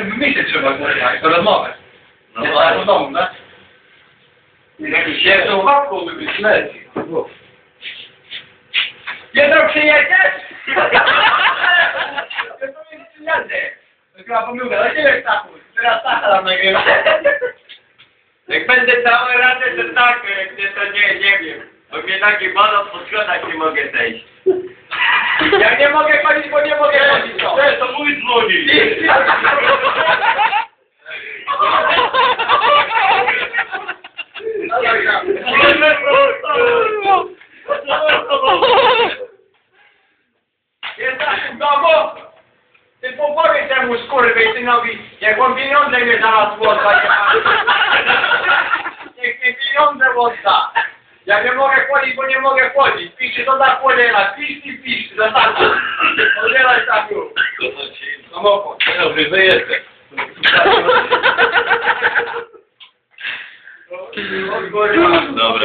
tym wymyślić trzeba, kurwa, i to rozmowę. No Nie tak w domu, tak? Jakiś jedną łapką by być leci. Jutro przyjedziesz? Jutro jest przyjadę. To chyba pomyłka, ale nie wiem, Stachu, teraz Stacha tam nagrywa. Jak będę całe radę, to tak, jak nie, to nie, nie wiem. Bo mnie taki balon po schodach nie mogę zejść. Ja nie mogę chodzić, bo nie mogę chodzić, no. Cześć, to mój dzwoni. Stachu w domu? Ty popowiedz temu skurwysynowi, jak on pieniądze mnie zaraz odda, niech mi pieniądze odda. Ja nie mogę chodzić, bo nie mogę chodzić. Piszcie to za cholera, pisz i pisz, za taką. Odbieraj Stachu. Samochód. Dobry, wyjeżdżę. Dobra.